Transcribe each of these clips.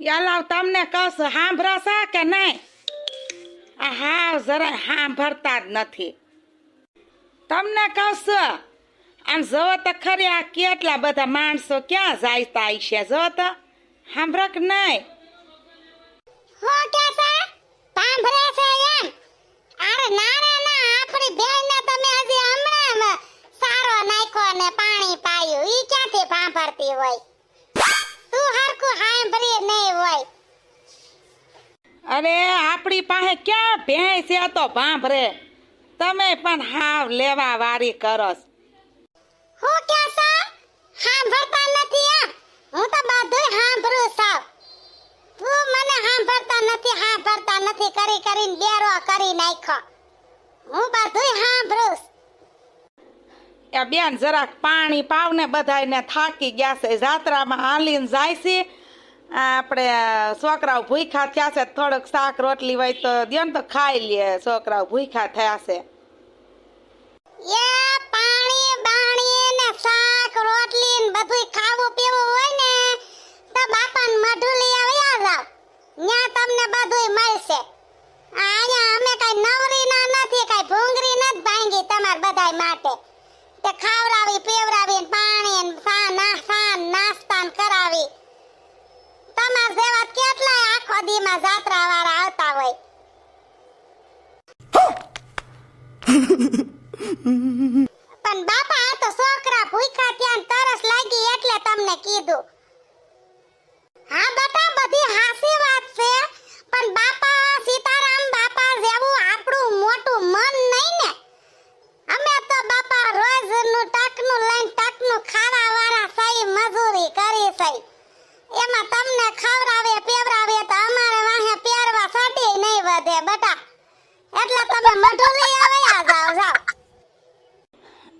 યાલાવ તમને કસ, સાંભળશો કે નહીં? આ હા જરા સાંભળતા જ નથી. તમને કસ? આમ જોવો તો ખરી, આ કેટલા બધા માણસો ક્યાં જાયતા છે જો તો. સાંભળો કે નહીં હું કે છે સાંભળે છે એમ અરે ના રે ના આપણી બેનને તમે હજી હમણાં સારો નાખ્યો ને પાણી પાયું ઈ ક્યાંથી સાંભળતી હોય તું હરખું સાંભળી નહીં હોય અરે આપણી પાસે ક્યાં ભેંસ છે તો ભાંભરે. તમે પણ હાવ લેવા વારી કરસ હું કે સા સાંભળતા નથી આ હું તો બધું સાંભળું સાવ તું મને સાંભળતા નથી સાંભળતા નથી. કરી કરીને બેરો કરી નાખ્યો. હું બધું સાંભળું. એ બેન જરાક પાણી પાવને બધાયને થાકી ગયા છે. જાત્રામાં હાલીને જાય છે. આપણે છોકરાઓ ભૂખા થયા છે, થોડુંક શાક, રોટલી હોય તો દ્યો ને તો ખાઈ લે, છોકરાઓ ભૂખા થયા છે. પાણી, બાણી શાક, રોટલી ને બધુંય ખાવું પીવું હોય ને, તો બાપાને આવ્યા ન્યા તમને બધુંય મળશે. અહીંયા અમે કઈ નવરી ના નથી, કઈ ભૂંગરી નથી ભાંગી તમાર બધાય માટે. તે ખાવરાવી પીવડાવી પાણી ને સા કરાવી. તમાર જેવા કેટલાય આખો દીમાં જાત્રા વાળા આવતા હોય. પણ બાપા આ તો છોકરા ભૂખ્યા ત્યાં તરસ લાગી એટલે તમને કીધું હા બેટા બધી હાસી વાત છે પણ બાપા સીતારામ બાપા જેવું આપણું મોટું મન નહીં ને અમે તો બાપા રોજનું ટકનું લઈને ટકનું ખાવા વાળા સહી મજૂરી કરી સહી એમાં તમને ખવડાવે, પીવડાવે તો અમારે વાહે પહેરવા સાડી નહીં વધે, બટા. એટલે તમે મઢુલી આવ્યા જાવ જાવ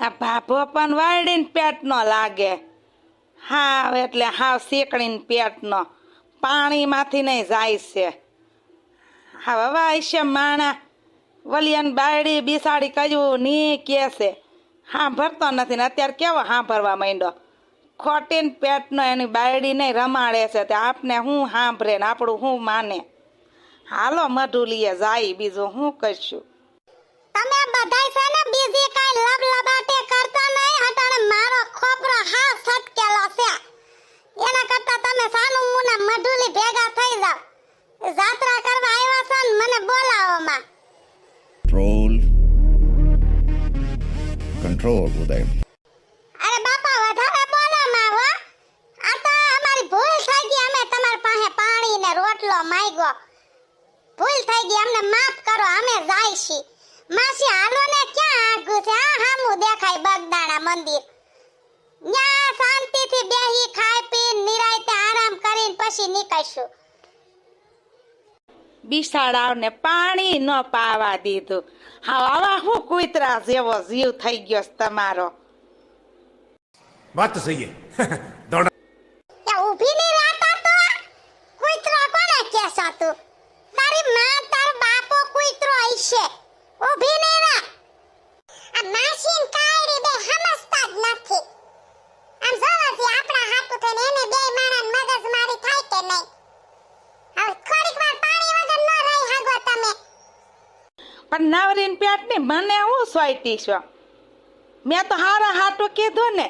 આ ભાભો પણ વાળીને પેટનો લાગે. હાવ એટલે હાવ શેકડીને પેટનો પાણીમાંથી નહીં જાય છે. હવે હવે છે માણા. વલિયન બાયડી બિસાડી કયું ની કે છે સાંભળતો નથી ને અત્યારે કેવો સાંભળવા માંડ્યો? ખોટીને પેટનો એની બાયડી નહીં રમાડે છે તે આપને હું સાંભળે ને આપણું હું માને. હાલો મધુલીએ જાય બીજું હું કહીશું તમે બધાય છે ને બીજી કાઈ લબલબાટે કરતા નહીં હટાણે મારો ખોપરો હા સટકેલો છે. એના કરતા તમે સાનું મુના મધુલી ભેગા થઈ જાવ જાત્રા કરવા આવ્યા છો ને મને બોલાવો માં. Control. કંટ્રોલ ઉદય અરે બાપા વધારે બોલો માં હો આ તો અમારી ભૂલ થઈ ગઈ અમે તમારી પાસે પાણી ને રોટલો માંગ્યો ભૂલ થઈ ગઈ અમને માફ કરો અમે જાય છી માસી હાલો ને ક્યાં આગું છે? આ હામું દેખાય બગદાણા મંદિર. ન્યા શાંતિથી બેહી ખાઈ પી નિરાયતે આરામ કરીને પછી નીકળશું. બિસાડાઓને પાણી ન પાવા દીધું. હા આવા હું કુતરા જેવો જીવ થઈ ગયો તમારો. વાત સહી નવરીન પેટની મને હું સોયટી છો? મેં તો હારા હાટું કીધું ને.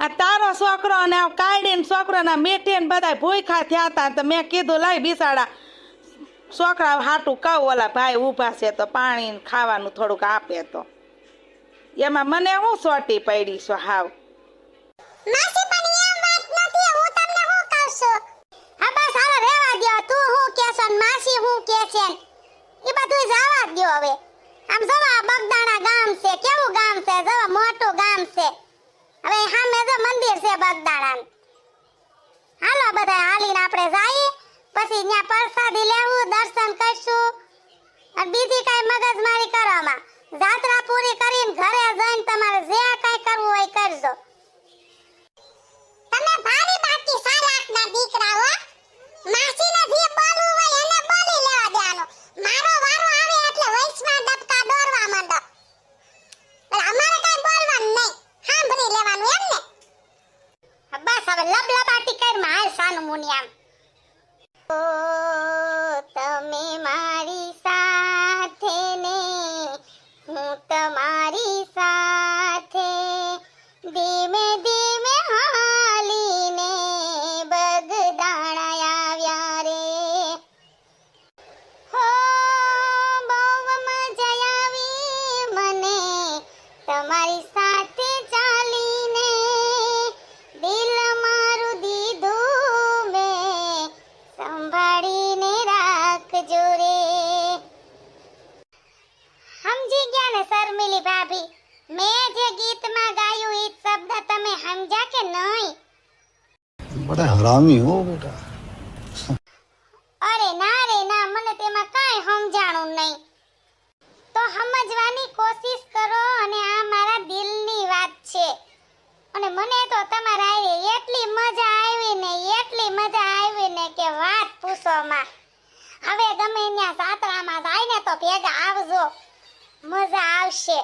આ તારો છોકરો અને આ કાઢીને છોકરાના મેઠી ને બધા ભૂખા થયા હતા તો મેં કીધું લાઈ બિસાડા. છોકરા હાટું કહું, ઓલા ભાઈ ઊભા છે તો પાણી ખાવાનું થોડુંક આપે તો. એમાં મને હું સોટી પડી છો હાવ? માસી, પણ એમ વાત નથી રહેવા દ્યો. તું હું કે છે ને માસી હું કે છે ને? એ બધું જવા દો હવે. આમ જવા બગદાણા ગામ છે, કેવું ગામ છે? જવા મોટું ગામ છે. હવે સામે જો મંદિર છે બગદાણા હાલો બધા હાલીને આપણે જઈએ. પછી ત્યાં પ્રસાદી લેવું, દર્શન કરશું. અને બીજી કઈ મગજમારી કરવામાં જાત્રા પૂરી કરીને ઘરે જઈને તમારે જે કઈ કરવું હોય કરજો. તમે ભારી બાકી સારા દીકરા હો. માસીને જે બોલવું હોય એને બોલી લેવા દેવાનો મારો વારો આવે એટલે વૈષ્ણવ ડબકા દોરવા માંડો એટલે અમારે કઈ બોલવાનું નહીં સાંભળી લેવાનું એમ ને બસ ભાભી મેં જે ગીતમાં ગાયું એ શબ્દ તમે સમજ્યા કે નહીં? બડા હરામી હો બેટા. અરે ના રે ના મને તેમાં કાઈ સમજાણું નહીં. તો સમજવાની કોશિશ કરો અને આ મારા દિલની વાત છે. અને મને તો તમારા આવી એટલી મજા આવી ને એટલી મજા આવી ને કે વાત પૂછોમાં હવે તમે ત્યાં સાતરામાં જાય ને તો ભેગા આવજો. મજા આવશે.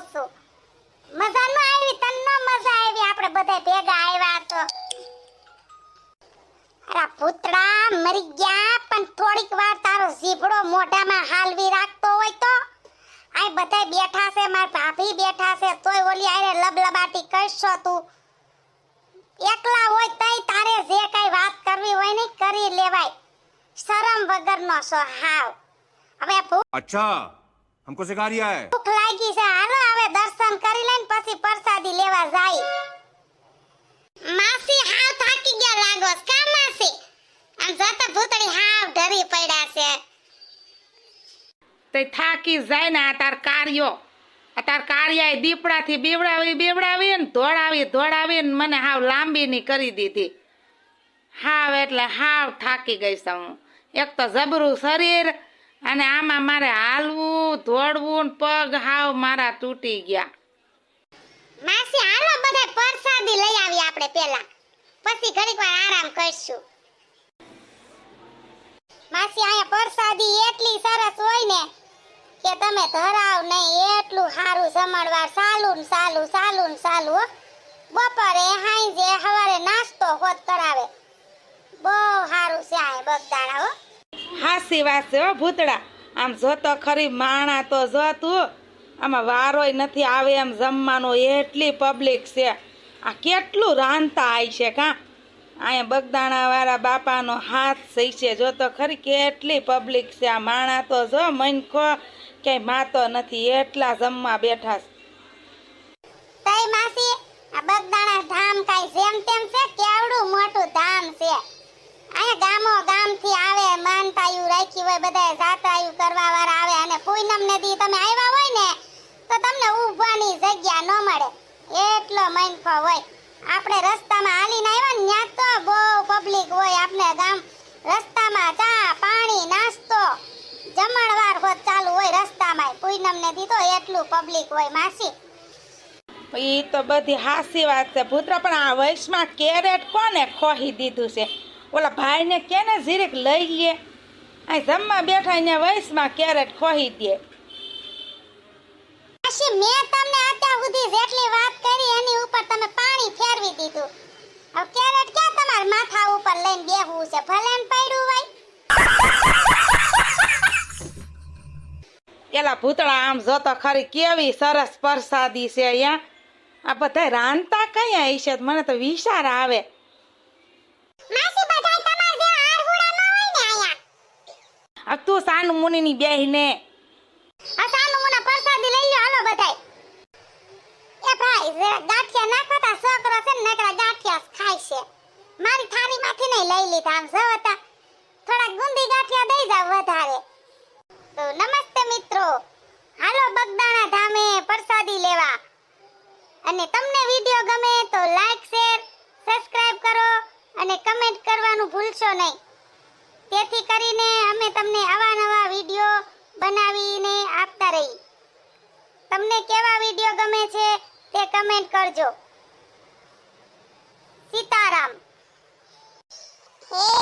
છું મજા ન આવી તને ન મજા આવી આપણે બધાય ભેગા આવ્યા તો અરે પૂતળા મરી ગયા પણ થોડીક વાર તારો ઝીબડો મોઢામાં હાલવી રાખતો હોય તો આ બધા બેઠા છે માર ભાભી બેઠા છે તોય ઓલી આરે લબલબાટી કરશો તું એકલા હોય તઈ તારે જે કઈ વાત કરવી હોય ને કરી લેવાય શરમ વગરનો છો હાવ હવે ભૂખ अच्छा हमको सिखा रिया है ભૂખ લાગી છે પછી પ્રસાદી લેવા જાય. માસી હાવ થાકી ગયા લાગો કા માસી? આમ જતા ભૂતળી હાવ ડરી પડ્યા છે. તે થાકી જાય ને આ તાર કાર્યો. આ તાર કાર્યાએ દીપડાથી બેવડાવી બેવડાવી ને ધોળાવી ધોળાવી ને મને હાવ લાંબીની કરી દીધી. હાવ એટલે હાવ થાકી ગઈ છું હું. એક તો જબરું શરીર અને આમાં મારે હાલવું દોડવું પગ હાવ મારા તૂટી ગયા. માસી, હાલો બધા પ્રસાદી લઈ આવી આપણે પેલા પછી ઘડીક વાર આરામ કરશું. માસી, અહીંયા પ્રસાદી એટલી સરસ હોય ને કે તમે ધરાવ નહીં, એટલું સારું જમણવાર, સાલું ને સાલું સાલું ને સાલું બપોરે હાંજે સવારે નાસ્તો હોત કરાવે. બહુ સારું છે આ બગદાણા, હો. હાસી વાસે, હો ભૂતડા આમ જોતો ખરી માણા તો જો તું આમાં વારોય નથી આવે એમ જમવાનો, એટલી પબ્લિક છે. આ કેટલું રાંધતા આવી છે કાં? અહીંયા બગદાણાવાળા બાપાનો હાથ સહી છે. જો તો ખરી કેટલી પબ્લિક છે. આ માણા તો જો મનખો ક્યાંય માતો નથી, એટલા જમવા બેઠા છે. આ બગદાણા ધામ કાઈ જેમ છે, કેવડું મોટું ધામ છે. અહીંયા ગામો ગામથી આવે, માનતાયું રાખી હોય બધા જાત્રાયું કરવા વાળા આવે, અને પૂનમ નદી તમે આવ્યા તો તમને ઊભાની જગ્યા ન મળે. એટલો મૈનખો હોય. આપણે રસ્તામાં હાલીને આવ્યા ને ત્યાં તો બહુ પબ્લિક હોય આપણે ગામ. રસ્તામાં ચા, પાણી, નાસ્તો, જમણવાર હોત ચાલુ હોય રસ્તામાં. પૂનમને દીધો એટલું પબ્લિક હોય માસી. એ તો બધી હાસી વાત છે. પુત્ર, પણ આ વયસમાં કેરેટ કોને ખોહી દીધું છે? ઓલા ભાઈને કેને ઝીરેક લઈ લે? આ જમવા બેઠા અહીંયા વયસમાં કેરેટ ખોહી દે. આશી મેં તમને અત્યાર સુધી જેટલી વાત કરી એની ઉપર તમે પાણી ફેરવી દીધું. હવે કેરેટ ક્યાં તમારા માથા ઉપર લઈને બેહવું છે? ભલે ને પડ્યું હોય. એલા ભૂતળા આમ જોતો ખરી કેવી સરસ પ્રસાદી છે અહીંયા. આ બધા રાંધતા કયા હશે મને તો વિચાર આવે. માસી બધાય તમાર જેવા આરહુડા ન હોય ને આયા આ તું સાનું મુનિની બેહીને આ સાનું મુના પ્રસાદી લઈ લ્યો હાલો બધાય એ ભાઈ જરા ગાંઠિયા નાખતા છોકરો છે ને નકરા ગાંઠિયા જ ખાય છે મારી થાળીમાંથી નહીં લઈ લીધા, આમ જવતા થોડા ગુંદી ગાંઠિયા દઈ જાવ વધારે. તો નમસ્તે મિત્રો. હાલો બગદાણા ધામે પ્રસાદી લેવા. અને તમને વિડિયો ગમે તો લાઈક શેર સબસ્ક્રાઇબ કરો અને કમેન્ટ કરવાનું ભૂલશો નહીં. તેથી કરીને અમે તમને આવા નવા વિડિયો બનાવીને આપતા રહી. તમને કેવા વીડિયો ગમે છે તે કમેન્ટ કરજો. સીતારામ. હે બાપ